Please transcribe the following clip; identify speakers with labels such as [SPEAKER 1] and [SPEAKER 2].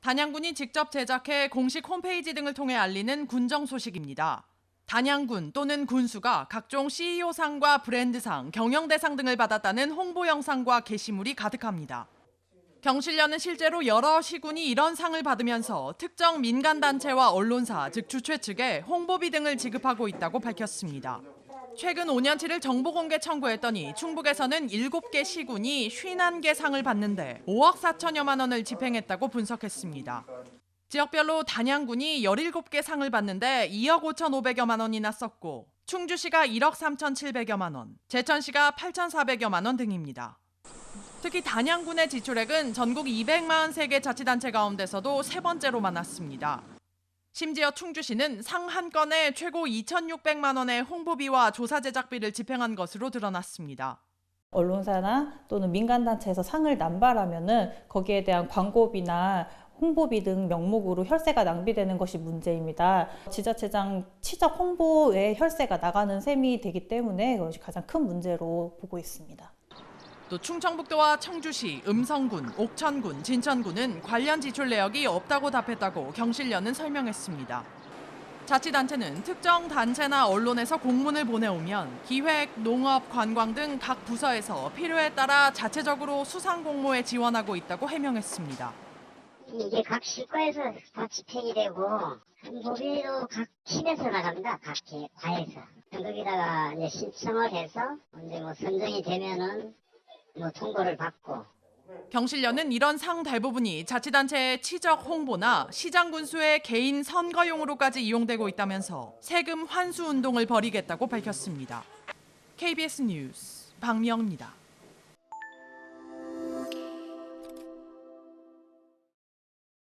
[SPEAKER 1] 단양군이 직접 제작해 공식 홈페이지 등을 통해 알리는 군정 소식입니다. 단양군 또는 군수가 각종 CEO상과 브랜드상, 경영대상 등을 받았다는 홍보 영상과 게시물이 가득합니다. 경실련은 실제로 여러 시군이 이런 상을 받으면서 특정 민간단체와 언론사, 즉 주최 측에 홍보비 등을 지급하고 있다고 밝혔습니다. 최근 5년치를 정보 공개 청구했더니 충북에서는 7개 시군이 51개 상을 받는데 5억 4천여만 원을 집행했다고 분석했습니다. 지역별로 단양군이 17개 상을 받는데 2억 5천5백여만 원이나 썼고 충주시가 1억 3천7백여만 원, 제천시가 8천4백여만 원 등입니다. 특히 단양군의 지출액은 전국 243개 자치단체 가운데서도 세 번째로 많았습니다. 심지어 충주시는 상 한 건에 최고 2,600만 원의 홍보비와 조사 제작비를 집행한 것으로 드러났습니다.
[SPEAKER 2] 언론사나 또는 민간단체에서 상을 남발하면은 거기에 대한 광고비나 홍보비 등 명목으로 혈세가 낭비되는 것이 문제입니다. 지자체장 치적 홍보에 혈세가 나가는 셈이 되기 때문에 그것이 가장 큰 문제로 보고 있습니다.
[SPEAKER 1] 또 충청북도와 청주시, 음성군, 옥천군, 진천군은 관련 지출 내역이 없다고 답했다고 경실련은 설명했습니다. 자치단체는 특정 단체나 언론에서 공문을 보내오면 기획, 농업, 관광 등 각 부서에서 필요에 따라 자체적으로 수상 공모에 지원하고 있다고 해명했습니다.
[SPEAKER 3] 이게 각 시과에서 다 집행이 되고 한국에도 각 팀에서 나갑니다. 각 기- 과에서. 거기다가 이제 신청을 해서 이제 뭐 선정이 되면은 뭐 통보를 받고
[SPEAKER 1] 경실련은 이런 상 대부분이 자치단체의 치적 홍보나 시장 군수의 개인 선거용으로까지 이용되고 있다면서 세금 환수 운동을 벌이겠다고 밝혔습니다. KBS 뉴스 박미영입니다.